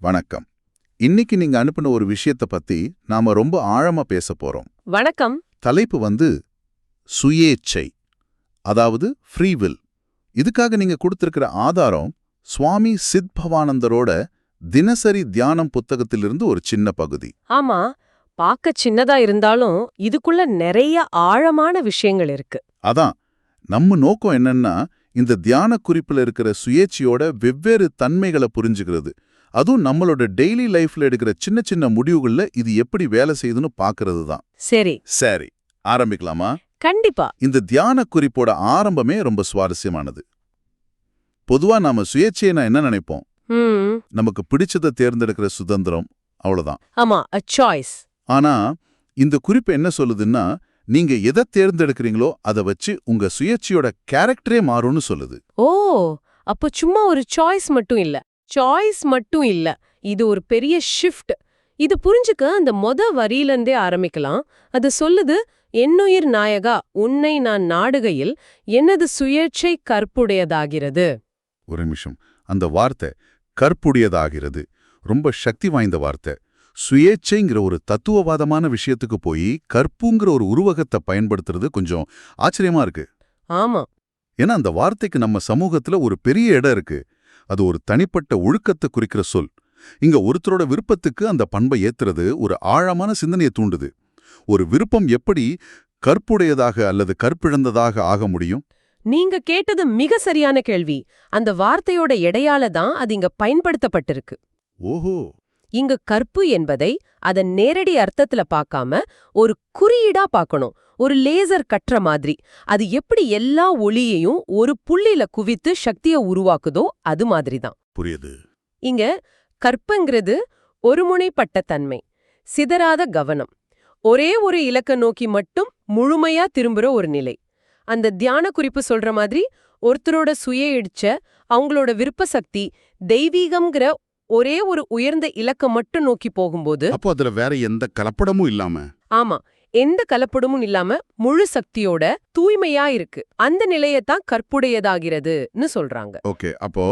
வணக்கம். இன்னைக்கு நீங்க அனுப்பின ஒரு விஷயத்த பத்தி நாம ரொம்ப ஆழமா பேச போறோம். வணக்கம். தலைப்பு வந்து சுயேச்சை அதாவது ஃப்ரீ வில் இதுக்காக நீங்க கொடுத்திருக்கிற ஆதாரம் சுவாமி சித் பவானந்தரோட தினசரி தியானம் புத்தகத்திலிருந்து ஒரு சின்ன பகுதி. ஆமா பார்க்க சின்னதா இருந்தாலும் இதுக்குள்ள நிறைய ஆழமான விஷயங்கள் இருக்கு. அதான் நம்ம நோக்கம் என்னன்னா இந்த தியான குறிப்புல இருக்கிற சுயேட்சையோட வெவ்வேறு தன்மைகளை புரிஞ்சுக்கிறது. அதுவும் நம்மளோட டெய்லி லைஃப்ல எடுக்கிற சின்ன சின்ன முடிவுகள்ல இது எப்படி வேலை செய்யுதுன்னு பாக்குறது தான் சரி. சரி ஆரம்பிக்கலாமா? கண்டிப்பா. இந்த தியான குறிப்போட ஆரம்பமே ரொம்ப சுவாரஸ்யமானது. பொதுவா நாம சுயேட்சையை என்ன நினைப்போம்? நமக்கு பிடிச்சதை தேர்ந்தெடுக்கிற சுதந்திரம் அவ்வளவுதான். ஆமா சாய்ஸ் ஆனா இந்த குறிப்பு என்ன சொல்லுதுன்னா நீங்க எதை தேர்ந்தெடுக்கிறீங்களோ அதை வச்சு உங்க சுயேட்சையோட கேரக்டரே மாறும்னு சொல்லுது. ஓ அப்போ சும்மா ஒரு சாய்ஸ் மட்டும் இல்ல. சாய்ஸ் மட்டும் இல்ல. இது ஒரு பெரிய ஷிஃப்ட் இது புரிஞ்சுக்க அந்த மொத வரியிலிருந்தே ஆரம்பிக்கலாம். அது சொல்லுது என்னுயிர் நாயகா உன்னை நான் நாடுகையில் எனது சுயேட்சை கற்புடையதாகிறது. ஒரு நிமிஷம். அந்த வார்த்தை கற்புடையதாகிறது. ரொம்ப சக்தி வாய்ந்த வார்த்தை. சுயேச்சைங்கிற ஒரு தத்துவவாதமான விஷயத்துக்கு போய் கற்புங்கிற ஒரு உருவகத்தை பயன்படுத்துறது கொஞ்சம் ஆச்சரியமா இருக்கு. ஆமா. ஏன்னா அந்த வார்த்தைக்கு நம்ம சமூகத்துல ஒரு பெரிய இடம் இருக்கு. அது ஒரு தனிப்பட்ட ஒழுக்கத்தை குறிக்கிற சொல். இங்க ஒருத்தரோட விருப்பத்துக்கு அந்த பண்பை ஏத்துறது ஒரு ஆழமான சிந்தனையை தூண்டுது. ஒரு விருப்பம் எப்படி கற்புடையதாக அல்லது கற்பிழந்ததாக ஆக முடியும்? நீங்க கேட்டது மிக சரியான கேள்வி. அந்த வார்த்தையோட எடையால தான் அது இங்க பயன்படுத்தப்பட்டிருக்கு. ஓஹோ! இங்க கற்பு என்பதை அதன் நேரடி அர்த்தத்துல பார்க்காம ஒரு குறியீடா பார்க்கணும். ஒரு லேசர் கற்ற மாதிரி. அது எப்படி எல்லா ஒளியையும் ஒரு புள்ளில குவித்து சக்திய உருவாக்குதோ அது மாதிரிதான். புரியுது. இங்க கற்புங்கிறது ஒருமுனைப்பட்ட தன்மை சிதறாத கவனம். ஒரே ஒரு இலக்க நோக்கி மட்டும் முழுமையா திரும்புற ஒரு நிலை. அந்த தியான குறிப்பு சொல்ற மாதிரி ஒருத்தரோட சுய இடிச்ச அவங்களோட விருப்ப சக்தி தெய்வீகம்ங்கிற ஒரே ஒரு உயர்ந்த இலக்கம் மட்டும் நோக்கி போகும்போது அப்போ அதுல வேற எந்த கலப்படமும் இல்லாம. ஆமா எந்த கலப்படமும் இல்லாம முழு சக்தியோட தூய்மையா இருக்கு. அந்த நிலையத்தான் கற்புடையதாகிறதுன்னு சொல்றாங்க. ஓகே அப்போ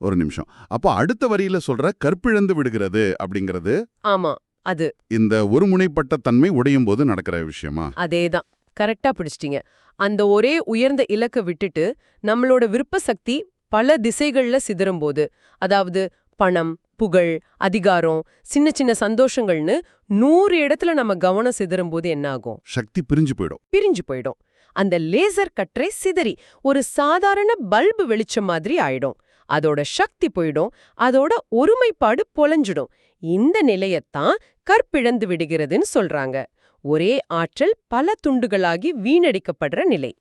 ஒரு நிமிஷம். அப்போ அடுத்த வரியில சொல்ற கற்பிழந்து விடுகிறது அப்படிங்கிறது ஆமா அது. இந்த ஒருமுனைப்பட்ட தன்மை உடையும் போது நடக்கிற விஷயமா? அதேதான். கரெக்டா பிடிச்சிட்டீங்க. அந்த ஒரே உயர்ந்த இலக்க விட்டுட்டு நம்மளோட விருப்ப சக்தி பல திசைகள்ல சிதறும்போது அதாவது பணம் புகழ் அதிகாரம் சின்ன சின்ன சந்தோஷங்கள்னு நூறு இடத்துல நம்ம கவனம் சிதறும்போது என்ன ஆகும் சக்தி பிரிஞ்சு போயிடும். பிரிஞ்சு போயிடும். அந்த லேசர் கற்றை சிதறி ஒரு சாதாரண பல்பு வெளிச்சம் மாதிரி ஆயிடும். அதோட சக்தி போயிடும். அதோட ஒருமைப்பாடு பொலஞ்சிடும். இந்த நிலையத்தான் கற்பிழந்து விடுகிறதுன்னு சொல்றாங்க. ஒரே ஆற்றல் பல துண்டுகளாகி வீணடிக்கப்படுற நிலை.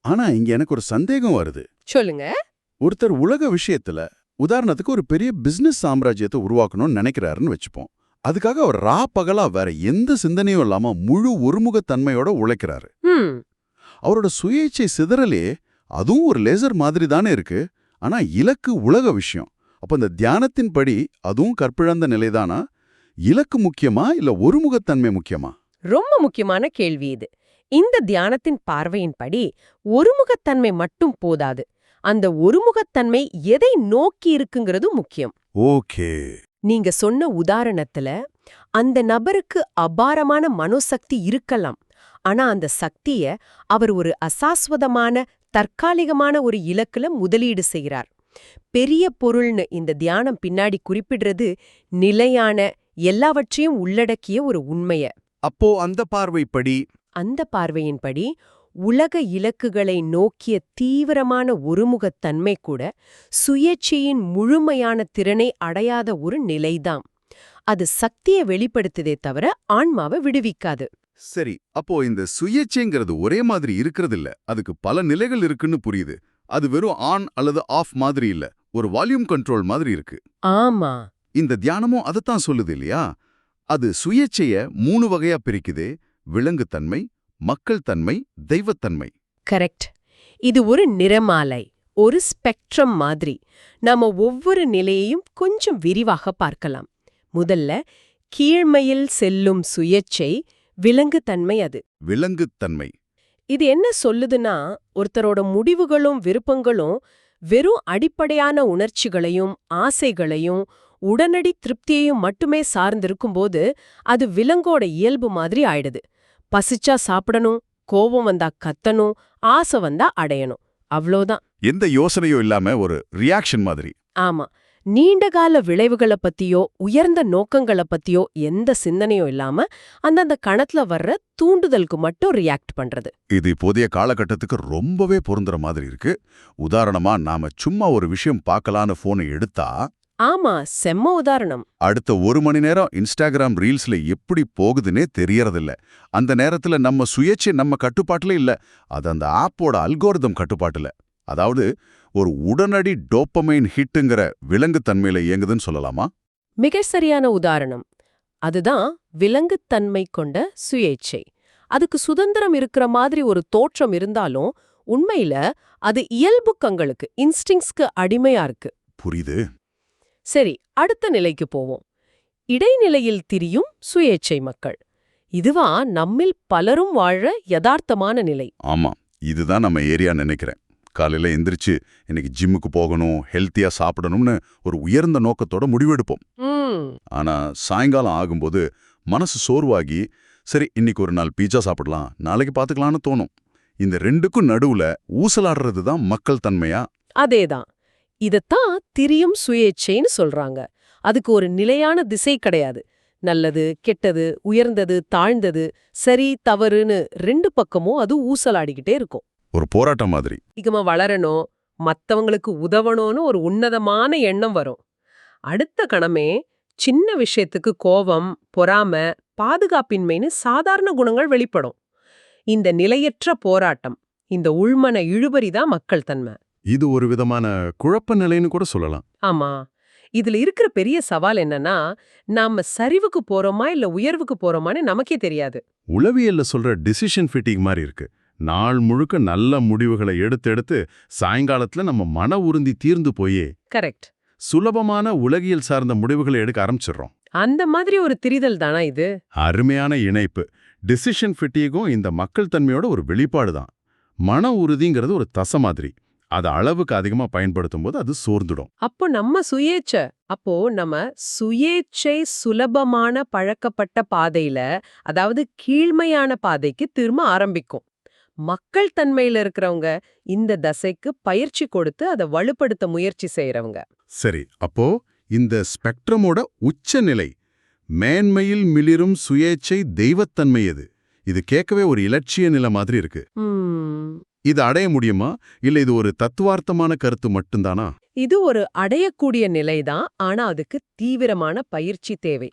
ஆனா இங்க எனக்கு ஒரு சந்தேகம் வருது. சொல்லுங்க. ஒருத்தர் உலக விஷயத்துல உதாரணத்துக்கு ஒரு பெரிய பிசினஸ் சாம்ராஜ்யத்தை உருவாக்கணும்னு நினைக்கிறாருன்னு வச்சுப்போம். அதுக்காக அவர் ரா பகலா வேற எந்த சிந்தனையும் இல்லாம முழு ஒருமுகத்தன்மையோட உழைக்கிறாரு. அவரோட சுயேச்சை சிதறலே அதுவும் ஒரு லேசர் மாதிரி தானே இருக்கு. ஆனா இலக்கு உலக விஷயம். அப்ப இந்த தியானத்தின்படி அதுவும் கற்பிழந்த நிலைதானா இலக்கு முக்கியமா இல்ல ஒருமுகத்தன்மை முக்கியமா? ரொம்ப முக்கியமான கேள்வி இது. இந்த தியானத்தின் பார்வையின்படி ஒருமுகத்தன்மை மட்டும் போதாது. அந்த ஒருமுகத்தன்மை எதை நோக்கி இருக்குங்கிறது முக்கியம். ஓகே. நீங்க சொன்ன உதாரணத்துல அந்த நபருக்கு அபாரமான மனோசக்தி இருக்கலாம். ஆனா அந்த சக்திய அவர் ஒரு அசாஸ்வதமான தற்காலிகமான ஒரு இலக்குல முதலீடு செய்கிறார் பெரிய பொருள்னு இந்த தியானம் பின்னாடி குறிப்பிடுறது நிலையான எல்லாவற்றையும் உள்ளடக்கிய ஒரு உண்மைய. அப்போ அந்த பார்வைப்படி? அந்த பார்வையின்படி உலக இலக்குகளை நோக்கிய தீவிரமான ஒருமுகத்தன்மை கூட சுயேட்சையின் முழுமையான திறனை அடையாத ஒரு நிலைதாம். அது சக்தியை வெளிப்படுத்துதே தவிர ஆன்மாவை விடுவிக்காது. சரி அப்போ இந்த சுயேச்சைங்கிறது ஒரே மாதிரி இருக்கிறது இல்ல அதுக்கு பல நிலைகள் இருக்குன்னு புரியுது. அது வெறும் ஆன் அல்லது ஆஃப் மாதிரி இல்ல. ஒரு வால்யூம் கண்ட்ரோல் மாதிரி இருக்கு. ஆமா. இந்த தியானமும் அதைத்தான் சொல்லுது இல்லையா? அது சுயேச்சைய மூணு வகையா பிரிக்குது. விலங்குத்தன்மை மக்கள் தன்மை தெய்வத்தன்மை. கரெக்ட் இது ஒரு நிறமாலை ஒரு ஸ்பெக்ட்ரம் மாதிரி. நாம ஒவ்வொரு நிலையையும் கொஞ்சம் விரிவாக பார்க்கலாம். முதல்ல கீழ்மையில் செல்லும் சுயேச்சை விலங்குத்தன்மை அது. விலங்குத்தன்மை. இது என்ன சொல்லுதுன்னா ஒருத்தரோட முடிவுகளும் விருப்பங்களும் வெறும் அடிப்படையான உணர்ச்சிகளையும் ஆசைகளையும் உடனடி திருப்தியையும் மட்டுமே சார்ந்திருக்கும்போது அது விலங்கோட இயல்பு மாதிரி ஆயிடுது. பசிச்சா சாப்பிடணும் கோபம் வந்தா கத்தணும் ஆசை வந்தா அடையணும். அவ்வளோதான் எந்த யோசனையும் இல்லாம ஒரு ரியாக்ஷன் மாதிரி. ஆமா. நீண்டகால விளைவுகளை பத்தியோ உயர்ந்த நோக்கங்களை பத்தியோ எந்த சிந்தனையும் இல்லாம அந்தந்த கணத்துல வர்ற தூண்டுதலுக்கு மட்டும் ரியாக்ட் பண்றது. இது இப்போதைய காலகட்டத்துக்கு ரொம்பவே பொருந்துற மாதிரி இருக்கு. உதாரணமா நாம சும்மா ஒரு விஷயம் பார்க்கலான்னு போனை எடுத்தா ஆமா செம்ம உதாரணம். அடுத்த ஒரு மணி நேரம் இன்ஸ்டாகிராம் ரீல்ஸ்ல எப்படி போகுதுன்னே தெரியறதில்ல. அந்த நேரத்துல நம்ம சுயேட்சை நம்ம கட்டுப்பாட்டுல இல்ல. அது அந்த ஆப்போட அல்கோரிதம் கட்டுப்பாட்டுல. அதாவது ஒரு உடனடி டோப்பமைன் ஹிட்டுங்கிற விலங்குத்தன்மையில இயங்குதுன்னு சொல்லலாமா? மிக சரியான உதாரணம். அதுதான் விலங்குத்தன்மை கொண்ட சுயேச்சை அதுக்கு சுதந்திரம் இருக்கிற மாதிரி ஒரு தோற்றம் இருந்தாலும் உண்மையில அது இயல்புக்கங்களுக்கு இன்ஸ்டிங்ஸ்க்கு அடிமையா இருக்கு. புரியுது. சரி அடுத்த நிலைக்கு போவோம். இடைநிலையில் திரியும் சுயேச்சை மக்கள். இதுவா நம்மில் பலரும் வாழ யதார்த்தமான நிலை. ஆமா இதுதான் நம்ம ஏரியா நினைக்கிறேன். காலையில எந்திரிச்சு இன்னைக்கு ஜிம்முக்கு போகணும் ஹெல்த்தியா சாப்பிடணும்னு ஒரு உயர்ந்த நோக்கத்தோட முடிவெடுப்போம். ஆனா சாயங்காலம் ஆகும்போது மனசு சோர்வாகி சரி இன்னைக்கு ஒரு நாள் பீட்சா சாப்பிடலாம் நாளைக்கு பாத்துக்கலாம்னு தோணும். இந்த ரெண்டுக்கும் நடுவுல ஊசலாடுறது தான் மக்கள் தன்மையா? அதேதான். இதத்தான் திரியும் சுயேச்சைன்னு சொல்றாங்க. அதுக்கு ஒரு நிலையான திசை கிடையாது. நல்லது கெட்டது உயர்ந்தது தாழ்ந்தது சரி தவறுன்னு ரெண்டு பக்கமும் அது ஊசலாடிக்கிட்டே இருக்கும். ஒரு போராட்டம் மாதிரி. அதிகமா வளரணும் மத்தவங்களுக்கு உதவணும்னு ஒரு உன்னதமான எண்ணம் வரும். அடுத்த கணமே சின்ன விஷயத்துக்கு கோபம் பொறாம பாதுகாப்பின்மைன்னு சாதாரண குணங்கள் வெளிப்படும். இந்த நிலையற்ற போராட்டம் இந்த உள்மன இழுபறி தான் மக்கள் தன்மை. இது ஒரு விதமான குழப்ப நிலைன்னு கூட சொல்லலாம். ஆமா. இதுல இருக்கிற பெரிய சவால் என்னன்னா நாம சரிவுக்கு போறோமா இல்ல உயர்வுக்கு போறோமான்னு நமக்கே தெரியாது. உளவியல்ல சொல்ற டிசிஷன் ஃபிட்டிங் மாதிரி இருக்கு. நாள் முழுக்க நல்ல முடிவுகளை எடுத்து எடுத்து சாயங்காலத்துல நம்ம மன உறுதி தீர்ந்து போயே கரெக்ட். சுலபமான உலகியல் சார்ந்த முடிவுகளை எடுக்க ஆரம்பிச்சிடுறோம். அந்த மாதிரி ஒரு திரிதல் தானா இது? அருமையான இணைப்பு. டிசிஷன் ஃபிட்டிகும் இந்த மக்கள் தன்மையோட ஒரு வெளிப்பாடு தான். மன உறுதிங்கிறது ஒரு தசை மாதிரி. அதை அளவுக்கு அதிகமா பயன்படுத்தும் போது அது சோர்ந்துடும். அப்போ நம்ம சுயேச்சை அப்போ நம்ம சுயேச்சை சுலபமான பழக்கப்பட்ட பாதையில அதாவது கீழ்மையான பாதைக்கு திரும்ப ஆரம்பிக்கும். மக்கள் தன்மையில இருக்கிறவங்க இந்த தசைக்கு பயிற்சி கொடுத்து அதை வலுப்படுத்த முயற்சி செய்யறவங்க சரி அப்போ இந்த ஸ்பெக்ட்ரமோட உச்சநிலை மேன்மையில் மிளிரும் சுயேச்சை தெய்வத்தன்மை எது? இது கேட்கவே ஒரு இலட்சிய நிலை மாதிரி இருக்கு. இது அடைய முடியுமா? இல்ல இது ஒரு தத்துவார்த்தமான கருத்து மட்டும்தானா? இது ஒரு அடையக்கூடிய நிலைதான் ஆனா அதுக்கு தீவிரமான பயிற்சி தேவை.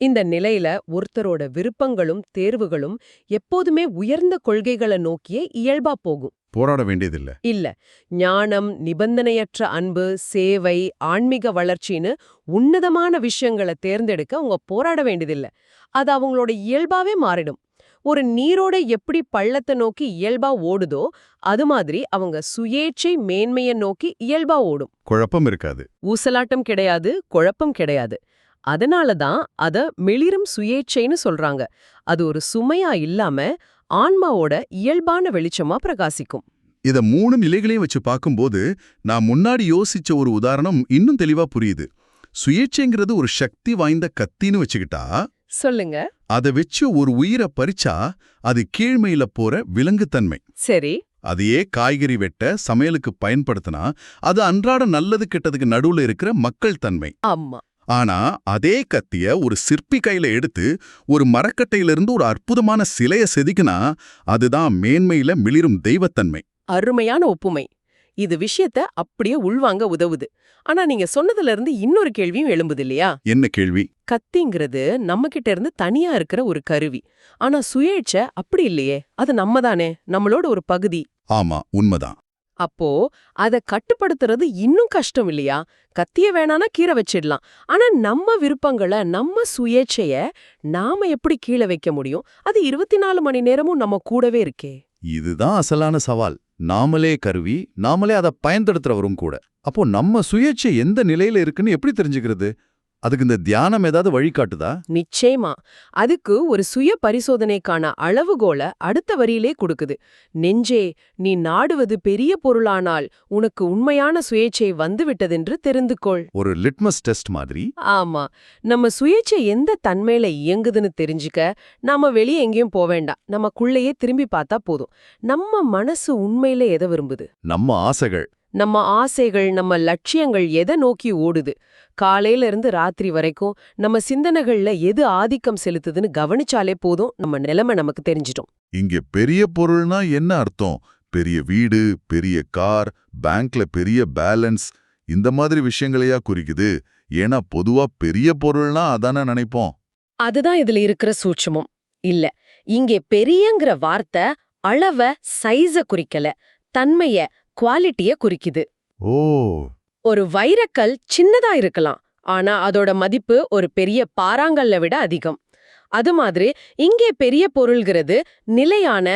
இந்த நிலையில ஒருத்தரோட விருப்பங்களும் தேர்வுகளும் எப்போதுமே உயர்ந்த கொள்கைகளை நோக்கியே இயல்பா போகும். போராட வேண்டியதில்ல. இல்ல ஞானம் நிபந்தனையற்ற அன்பு சேவை ஆன்மீக வளர்ச்சின்னு உன்னதமான விஷயங்களை தேர்ந்தெடுக்க அவங்க போராட வேண்டியதில்ல. அது அவங்களோட இயல்பாவே மாறிடும். ஒரு நீரோட எப்படி பள்ளத்தை நோக்கி இயல்பா ஓடுதோ அது மாதிரி அவங்க சுயேச்சை மேன்மைய நோக்கி இயல்பா ஓடும். குழப்பம் இருக்காது. ஊசலாட்டம் கிடையாது குழப்பம் கிடையாது. அதனால தான் அத மெளிரும் சுயேச்சைன்னு சொல்றாங்க. அது ஒரு சுமையா இல்லாம ஆன்மாவோட இயல்பான வெளிச்சமா பிரகாசிக்கும். இத மூணு நிலைகளையும் வச்சு பார்க்கும்போது நான் முன்னாடி யோசிச்ச ஒரு உதாரணம் இன்னும் தெளிவா புரியுது. சுயேட்சைங்கிறது ஒரு சக்தி வாய்ந்த கத்தின்னு வச்சுக்கிட்டா சொல்லுங்க. அதை வச்சு ஒரு உயிரை பறிச்சா அது கீழ்மையில போற விலங்குத்தன்மை. சரி. அதையே காய்கறி வெட்ட சமையலுக்கு பயன்படுத்தினா அது அன்றாட நல்லது கெட்டதுக்கு நடுவுல இருக்கிற மக்கள் தன்மை. ஆமா. ஆனா அதே கத்திய ஒரு சிற்பி கையில எடுத்து ஒரு மரக்கட்டையிலிருந்து ஒரு அற்புதமான சிலைய செதுக்கினா அதுதான் மேன்மையில மிளிரும் தெய்வத்தன்மை. அருமையான ஒப்புமை. இது விஷயத்த அப்படியே உள்வாங்க உதவுது. ஆனா நீங்க சொன்னதுல இருந்து இன்னொரு கேள்வியும் எழும்புது இல்லையா என்ன கேள்வி? கத்திங்கிறது நம்ம கிட்ட இருந்து தனியா இருக்கிற ஒரு கருவி. ஆனா சுயேட்சை அப்படி இல்லையே. அது நம்ம தானே நம்மளோட ஒரு பகுதி. ஆமா உண்மைதான். அப்போ அத கட்டுப்படுத்துறது இன்னும் கஷ்டம் இல்லையா? கத்திய வேணானா கீரை வச்சிடலாம். ஆனா நம்ம விருப்பங்களை நம்ம சுயேட்சைய நாம எப்படி கீழே வைக்க முடியும்? அது இருபத்தி நாலு மணி நேரமும் நம்ம கூடவே இருக்கே. இதுதான் அசலான சவால். நாமளே கருவி நாமளே அதை பயன்படுத்துறவரும் கூட. அப்போ நம்ம சுயேட்சை எந்த நிலையில இருக்குன்னு எப்படி தெரிஞ்சுக்கிறது? அதுக்கு இந்த தியானம் ஏதாவது வழிகாட்டுதா? நிச்சயமா. அதுக்கு ஒரு சுய பரிசோதனைக்கான அளவுகோலை அடுத்த வரியிலே கொடுக்குது. நெஞ்சே நீ நாடுவது பெரிய பொருளானால் உனக்கு உண்மையான சுயேச்சை வந்துவிட்டதென்று தெரிந்து கொள் ஒரு லிட்மஸ் டெஸ்ட் மாதிரி? ஆமா. நம்ம சுயேச்சை எந்த தன்மையில இயங்குதுன்னு தெரிஞ்சுக்க நாம வெளியே எங்கேயும் போக வேண்டாம். நமக்குள்ளேயே திரும்பி பார்த்தா போதும். நம்ம மனசு உண்மையில எதை விரும்புது? நம்ம ஆசைகள். நம்ம ஆசைகள் நம்ம லட்சியங்கள் எதை நோக்கி ஓடுது? காலையில இருந்து ராத்திரி வரைக்கும் நம்ம சிந்தனைகள்ல எது ஆதிக்கம் செலுத்துதுன்னு கவனிச்சாலே போதும். நம்ம நிலைமை நமக்கு தெரிஞ்சிடும். இங்க பெரிய பொருள்னா என்ன அர்த்தம்? பெரிய வீடு பெரிய கார் பேங்க்ல பெரிய பேலன்ஸ் இந்த மாதிரி விஷயங்களையா குறிக்குது. ஏன்னா பொதுவா பெரிய பொருள்னா அதானே நினைப்போம். அதுதான் இதுல இருக்கிற சூட்சமம். இல்ல இங்கே பெரியங்கிற வார்த்தை அளவ சைஸ குறிக்கல. தன்மைய குவாலிட்டிய குறிக்குது. ஓ. ஒரு வைரக்கல் சின்னதா இருக்கலாம். ஆனா அதோட மதிப்பு ஒரு பெரிய பாறாங்கல்ல விட அதிகம். அது மாதிரி இங்கே பெரிய பொருள்கிறது நிலையான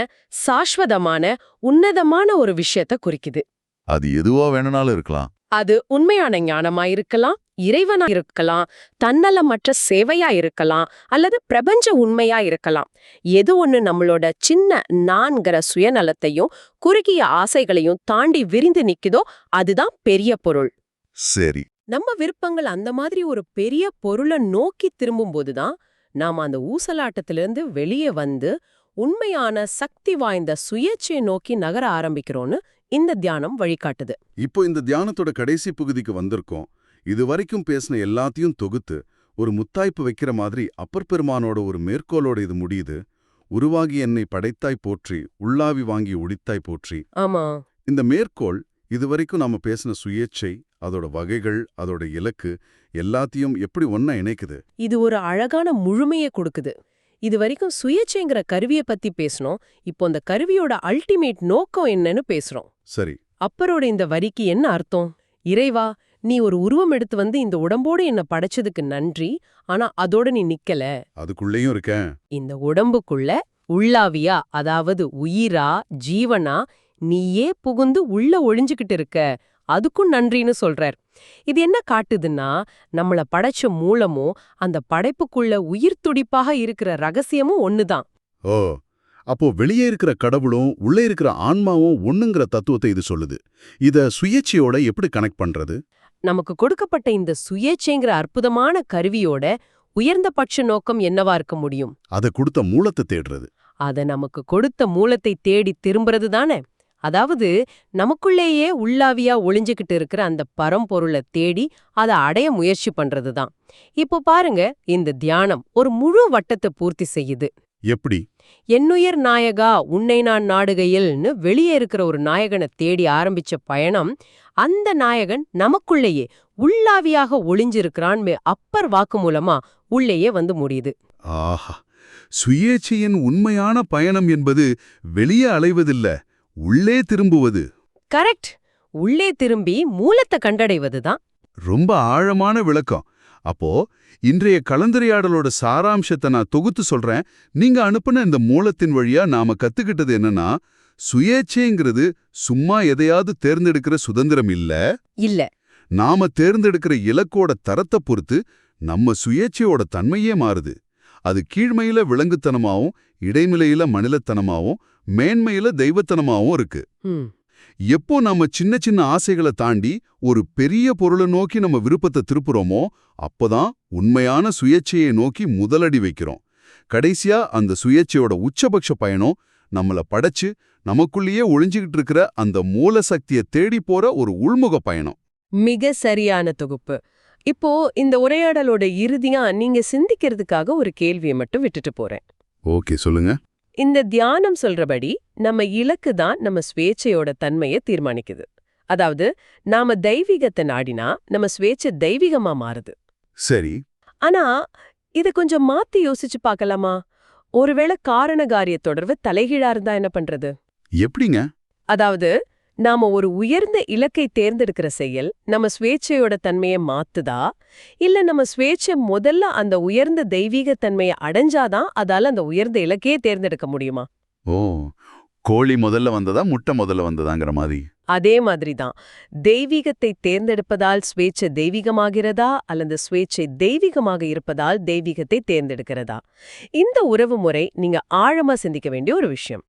சாஸ்வதமான உன்னதமான ஒரு விஷயத்த குறிக்குது. அது எதுவா வேணும்னாலும் இருக்கலாம். அது உண்மையான ஞானமா இருக்கலாம். இறைவனா இருக்கலாம் தன்னலமற்ற சேவையா இருக்கலாம் அல்லது பிரபஞ்ச உண்மையா இருக்கலாம் எது ஒண்ணு நம்மளோட சின்ன நான்கிற சுயநலத்தையும் குறுகிய ஆசைகளையும் தாண்டி விரிந்து நிக்குதோ அதுதான் பெரிய பொருள். சரி. நம்ம விருப்பங்கள் அந்த மாதிரி ஒரு பெரிய பொருளை நோக்கி திரும்பும்போது தான் நாம அந்த ஊசலாட்டத்திலிருந்து வெளியே வந்து உண்மையான சக்தி வாய்ந்த சுயேட்சையை நோக்கி நகர ஆரம்பிக்கிறோம்னு இந்த தியானம் வழிகாட்டுது. இப்போ இந்த தியானத்தோட கடைசி பகுதிக்கு வந்திருக்கோம். இது வரைக்கும் பேசின எல்லாத்தையும் தொகுத்து ஒரு முத்தாய்ப்பு வைக்கிற மாதிரி அப்பர் பெருமானோட ஒரு மேற்கோளோட இது முடியுது. உருவாகி என்னை படைத்தாய் போற்றி உள்ளாவி வாங்கி உடித்தாய் போற்றி. ஆமா. இந்த மேற்கோள் இதுவரைக்கும் நாம பேசின சுயேச்சை அதோட வகைகள் அதோட இலக்கு எல்லாத்தையும் எப்படி ஒண்ணா இணைக்குது? இது ஒரு அழகான முழுமையை கொடுக்குது. இது வரைக்கும் சுயேட்சைங்கிற கருவியை பத்தி பேசணும் இப்போ அந்த கருவியோட அல்டிமேட் நோக்கம் என்னன்னு பேசுறோம். சரி. அப்பரோட இந்த வரிக்கு என்ன அர்த்தம்? இறைவா நீ ஒரு உருவம் எடுத்து வந்து இந்த உடம்போடு என்ன படைச்சதுக்கு நன்றி. ஆனா அதோட நீ நிக்கல. அதுக்குள்ளேயும் இருக்கேன். இந்த உடம்புக்குள்ள உள்ளாவியா அதாவது உயிரா ஜீவனா நீயே புகுந்து உள்ள ஒளிஞ்சுகிட்டு இருக்க. அதுக்கும் நன்றின்னு சொல்றார். இது என்ன காட்டுதுன்னா நம்மள படைச்ச மூலமும் அந்த படைப்புக்குள்ள உயிர் துடிப்பாக இருக்கிற ரகசியமும் ஒண்ணுதான். ஓ அப்போ வெளியே இருக்கிற கடவுளும் உள்ளே இருக்கிற ஆன்மாவும் ஒண்ணுங்கிற தத்துவத்தை இது சொல்லுது. இத சுயேட்சையோட எப்படி கனெக்ட் பண்றது? நமக்கு கொடுக்கப்பட்ட இந்த சுயேச்சைங்கிற அற்புதமான கருவியோட உயர்ந்தபட்ச நோக்கம் என்னவா இருக்க முடியும்? அதை கொடுத்த மூலத்தை தேடுறது. அத நமக்கு கொடுத்த மூலத்தை தேடி திரும்புறது தானே? அதாவது நமக்குள்ளேயே உள்ளாவியா ஒளிஞ்சுகிட்டு இருக்கிற அந்த பரம்பொருளை தேடி அதை அடைய முயற்சி பண்றது தான். இப்போ பாருங்க இந்த தியானம் ஒரு முழு வட்டத்தை பூர்த்தி செய்யுது. எப்படி? என்னுயிர் நாயகா உன்னை நான் நாடுகையில்னு வெளியே இருக்கிற ஒரு நாயகனை தேடி ஆரம்பிச்ச பயணம் அந்த நாயகன் நமக்குள்ளேயே உள்ளாவியாக ஒளிஞ்சிருக்கிறான் அப்பர் வாக்கு மூலமா உள்ளேயே வந்து முடியுது. ஆஹா! சுயேட்சையின் உண்மையான பயணம் என்பது வெளியே அலைவதில்ல உள்ளே திரும்புவது. கரெக்ட்! உள்ளே திரும்பி மூலத்தை கண்டடைவதுதான். ரொம்ப ஆழமான விளக்கம். அப்போ இன்றைய கலந்துரையாடலோட சாராம்சத்தை நான் தொகுத்து சொல்றேன். நீங்க அனுப்புன இந்த மூலத்தின் வழியா நாம கத்துக்கிட்டது என்னன்னா சுயேட்சைங்கிறது சும்மா எதையாவது தேர்ந்தெடுக்கிற சுதந்திரம் இல்ல. இல்ல. நாம தேர்ந்தெடுக்கிற இலக்கோட தரத்தை பொறுத்து நம்ம சுயேட்சையோட தன்மையே மாறுது. அது கீழ்மையில விலங்குத்தனமாவும் இடைநிலையில மனிதத்தனமாவும் மேன்மையில தெய்வத்தனமாவும் இருக்கு. எப்போ நம்ம சின்ன சின்ன ஆசைகளை தாண்டி ஒரு பெரிய பொருளை நோக்கி நம்ம விருப்பத்தை திருப்புறோமோ அப்பதான் உண்மையான சுயேட்சையை நோக்கி முதலடி வைக்கிறோம். கடைசியா அந்த சுயேட்சையோட உச்சபட்ச பயணம் நம்மள படைச்சு நமக்குள்ளேயே ஒளிஞ்சுகிட்டு இருக்கிற அந்த மூல சக்தியை தேடி போற ஒரு உள்முக பயணம். மிக சரியான தொகுப்பு. இப்போ இந்த உரையாடலோட இறுதியா நீங்க சிந்திக்கிறதுக்காக ஒரு கேள்வியை மட்டும் விட்டுட்டு போறேன். ஓகே சொல்லுங்க. இந்த தியானம் சொல்றபடி நம்ம இலக்கு தான் நம்ம ஸ்வேச்சையோட தன்மையை தீர்மானிக்குது. அதாவது நாம தெய்வீகத்தை நாடினா நம்ம ஸ்வேச்சை தெய்வீகமா மாறுது. சரி. ஆனா இத கொஞ்சம் மாத்தி யோசிச்சு பார்க்கலாமா? ஒருவேளை காரண காரிய தொடர்பு தலைகீழா இருந்தா என்ன பண்றது? எப்படிங்க? அதாவது நாம ஒரு உயர்ந்த இலக்கை தேர்ந்தெடுக்கிற செயல் நம்ம ஸ்வேச்சையோட தன்மையை மாத்துதா? இல்ல நம்ம ஸ்வேச்சை முதல்ல அந்த உயர்ந்த தெய்வீக தன்மையை அடைஞ்சாதான் அதால அந்த உயர்ந்த இலக்கையே தேர்ந்தெடுக்க முடியுமா? ஓ கோழி முதல்ல வந்ததா முட்டை முதல்ல வந்ததாங்கிற மாதிரி? அதே மாதிரி தான் தெய்வீகத்தை தேர்ந்தெடுப்பதால் சுவேச்சை தெய்வீகமாகிறதா? அல்லது சுவேச்சை தெய்வீகமாக இருப்பதால் தெய்வீகத்தை தேர்ந்தெடுக்கிறதா? இந்த உறவு முறை நீங்க ஆழமா சிந்திக்க வேண்டிய ஒரு விஷயம்.